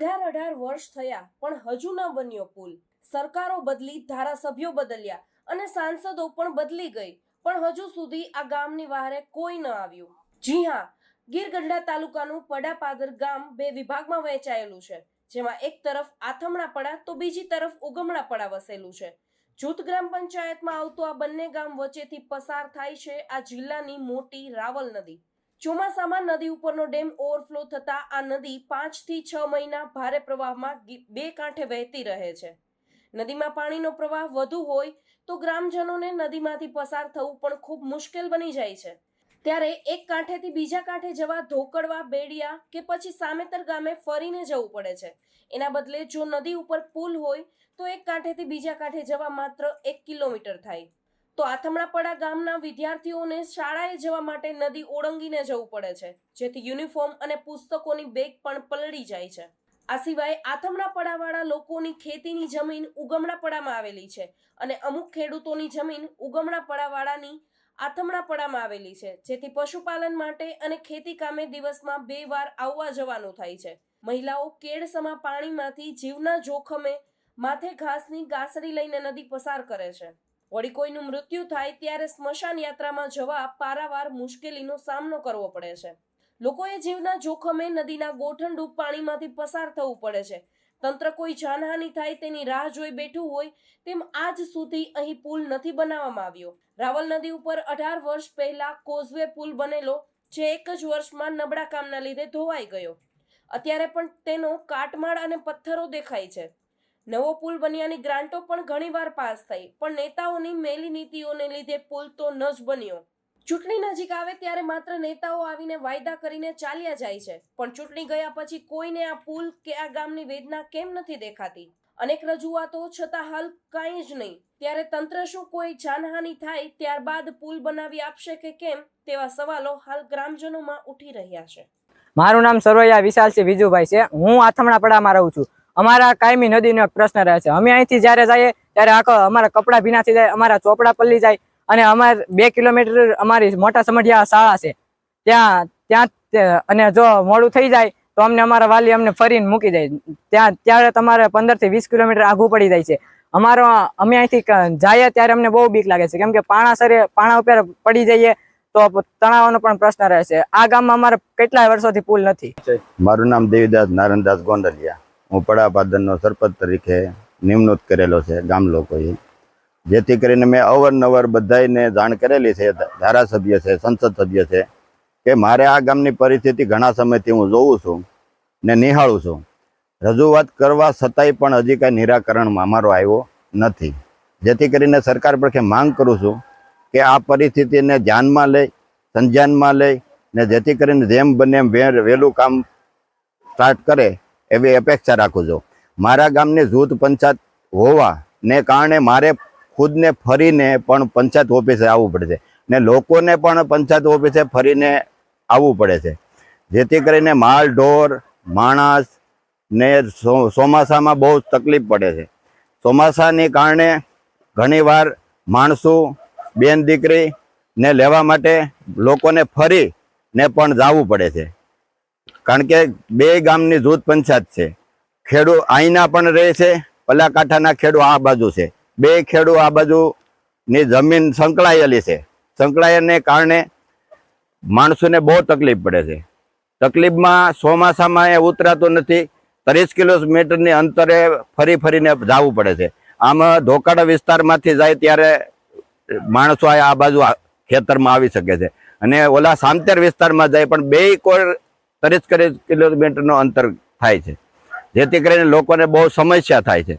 અઢાર અઢાર વર્ષ થયા, પણ હજુ ન બન્યો પુલ. સરકારો બદલી, ધારાસભ્યો બદલ્યા અને સાંસદો પણ બદલી ગઈ. પણ હજુ સુધી આ ગામની વહારે કોઈ ન આવ્યું. જી હા ગીરગઢડા તાલુકાનું પડાપાદર ગામ બે વિભાગમાં વહેંચાયેલું છે. જેમાં એક તરફ આથમણાપડા તો બીજી તરફ ઉગમણાપડા વસેલું છે. જૂથ ગ્રામ પંચાયતમાં આવતું આ બંને ગામ વચ્ચેથી પસાર થાય છે આ જિલ્લાની મોટી રાવલ નદી. ચોમાસામાં નદી ઉપરનો ડેમ ઓવરફ્લો થતા આ નદી પાંચથી છ મહિના ભારે પ્રવાહમાં બે કાંઠે વહેતી રહે છે. નદીમાં પાણીનો પ્રવાહ વધુ હોય તો ગ્રામજનોને નદીમાંથી પસાર થવું પણ ખૂબ મુશ્કેલ બની જાય છે. ત્યારે એક કાંઠેથી બીજા કાંઠે જવા ધોકડવા, બેડિયા કે પછી સામેતર ગામે ફરીને જવું પડે છે. એના બદલે જો નદી ઉપર પુલ હોય તો એક કાંઠેથી બીજા કાંઠે જવા માત્ર એક કિલોમીટર થાય. તો આથમણાપડા ગામના વિદ્યાર્થીઓને શાળાએ જવા માટે નદી ઓળંગીને જવું પડે છે, જેથી યુનિફોર્મ અને પુસ્તકોની બેગ પણ પલળી જાય છે. આ સિવાય આથમણાપડાવાળા લોકોની ખેતીની જમીન ઉગમણાપડામાં આવેલી છે અને અમુક ખેડૂતોની જમીન ઉગમણાપડાવાળાની આથમણાપડામાં આવેલી છે, જેથી પશુપાલન માટે અને ખેતી કામે દિવસમાં બે વાર આવવા જવાનું થાય છે. મહિલાઓ કેળસમા પાણીમાંથી જીવના જોખમે માથે ઘાસની ગાસરી લઈને નદી પસાર કરે છે. વળી કોઈનું મૃત્યુ થાય ત્યારે સ્મશાન યાત્રામાં જવા પારાવાર મુશ્કેલીનો સામનો કરવો પડે છે. લોકોએ જીવના જોખમે નદીના ગોઠણડૂબ પાણીમાંથી પસાર થવું પડે છે. તંત્ર કોઈ જાનહાનિ થાય તેની રાહ જોઈ બેઠું હોય તેમ આજ સુધી અહીં પુલ નથી બનાવવામાં આવ્યો. રાવલ નદી ઉપર અઢાર વર્ષ પહેલા કોઝવે પુલ બનેલો, જે એક જ વર્ષમાં નબળા કામના લીધે ધોવાઈ ગયો. અત્યારે પણ તેનો કાટમાળ અને પથ્થરો દેખાય છે. નવો પુલ બન્યાની ગ્રાન્ટો પણ ઘણીવાર પાસ થઈ, પણ નેતાઓની મેલી નીતિઓને લીધે પુલ તો ન જ બન્યો. ચૂંટણી નજીક આવે ત્યારે માત્ર નેતાઓ આવીને વાયદા કરીને ચાલ્યા જાય છે, પણ ચૂંટણી ગયા પછી કોઈને આ પુલ કે આ ગામની વેદના કેમ નથી દેખાતી? અનેક રજૂઆતો છતાં હાલ કાંઈ જ નહીં. ત્યારે તંત્ર શું કોઈ જાનહાનિ થાય ત્યારબાદ પુલ બનાવી આપશે કે કેમ? તેવા સવાલો હાલ ગ્રામજનોમાં ઉઠી રહ્યા છે. મારું નામ સરવૈયા છે, વિજુભાઈ છે. હું આથમણાપડામાં રહું છું. અમારા કાયમી નદીનો એક પ્રશ્ન રહે છે. અમે અહીંથી જ્યારે જઈએ ત્યારે આખો અમારા કપડાં ભીના થઈ જાય, અમારા ચોપડા પલ્લી જાય અને અમારે બે કિલોમીટર અમારી મોટા સમઢિયા શાળા છે. ત્યાં ત્યાં અને જો મોડું થઈ જાય તો અમને અમારા વાલી અમને ફરીને મૂકી જાય ત્યાં, ત્યારે તમારે પંદરથી વીસ કિલોમીટર આઘું પડી જાય છે. અમારો, અમે અહીંથી જઈએ ત્યારે અમને બહુ બીક લાગે છે. કેમ કે પાણા સરે, પાણા ઉપર પડી જઈએ તો તણાવનો પણ પ્રશ્ન રહે છે. આ ગામમાં અમારે કેટલાય વર્ષોથી પુલ નથી. મારું નામ દેવીદાસ નારાયણદાસ ગોંડલિયા. હું પડાપાદરનો સરપંચ તરીકે નિમણૂક કરેલો છે ગામ લોકોએ. જેથી કરીને મેં અવારનવાર બધાને જાણ કરેલી છે, ધારાસભ્ય છે, સંસદ સભ્ય છે, કે મારે આ ગામની પરિસ્થિતિ ઘણા સમયથી હું જોઉં છું ને નિહાળું છું. રજૂઆત કરવા છતાંય પણ હજી કાંઈ નિરાકરણમાં અમારો આવ્યો નથી. જેથી કરીને સરકાર પ્રખે માંગ કરું છું કે આ પરિસ્થિતિને ધ્યાનમાં લઈ, સંજ્ઞાનમાં લઈ ને જેથી કરીને જેમ બને એમ વહેલું કામ સ્ટાર્ટ કરે એવી અપેક્ષા રાખું છું. મારા ગામની જૂથ પંચાયત હોવાને કારણે મારે ખુદને ફરીને પણ પંચાયત ઓફિસે આવવું પડે છે ને લોકોને પણ પંચાયત ઓફિસે ફરીને આવવું પડે છે. જેથી કરીને માલ, ઢોર, માણસ ને ચોમાસામાં બહુ તકલીફ પડે છે. ચોમાસાની કારણે ઘણીવાર માણસો, બેન દીકરી ને લેવા માટે લોકોને ફરી ને પણ જવું પડે છે. કારણ કે બે ગામની જૂથ પંચાયત છે. ખેડૂ અહીંના પણ રહે છે, પલાકાંઠાના ખેડૂ આ બાજુ છે. બે ખેડૂ આ બાજુની જમીન સંકળાયેલી છે. સંકળાયેને કારણે માણસોને બહુ તકલીફ પડે છે. તકલીફમાં ચોમાસામાં એ ઉતરાતું નથી. ત્રીસ કિલોમીટરની અંતરે ફરી ફરીને જવું પડે છે. આમાં ધોકાડા વિસ્તારમાંથી જાય ત્યારે માણસો આ બાજુ ખેતરમાં આવી શકે છે. અને ઓલા સામતેર વિસ્તારમાં જાય પણ બે કોઈ ત્રીસ ત્રીસ કિલોમીટરનો અંતર થાય છે. જેથી કરીને લોકોને બહુ સમસ્યા થાય છે.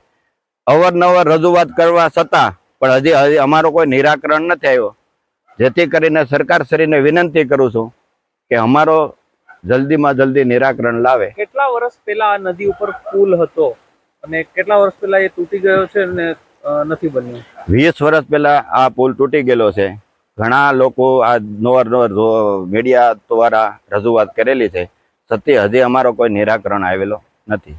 અવારનવાર રજૂઆત કરવા છતાં પણ હજી હજી અમારો કોઈ નિરાકરણ નથી આવ્યો. જેથી કરીને સરકાર શ્રીને વિનંતી કરું છું કે અમારો જલ્દીમાં જલ્દી નિરાકરણ લાવે. કેટલા વર્ષ પહેલા આ નદી ઉપર પુલ હતો અને કેટલા વર્ષ પહેલા એ તૂટી ગયો છે અને નથી બન્યો? વીસ વર્ષ પહેલા આ પુલ તૂટી ગયેલો છે. ઘણા લોકો આ નોર મીડિયા દ્વારા રજૂઆત કરેલી છે. છતાં હજી અમારો કોઈ નિરાકરણ આવેલો નથી.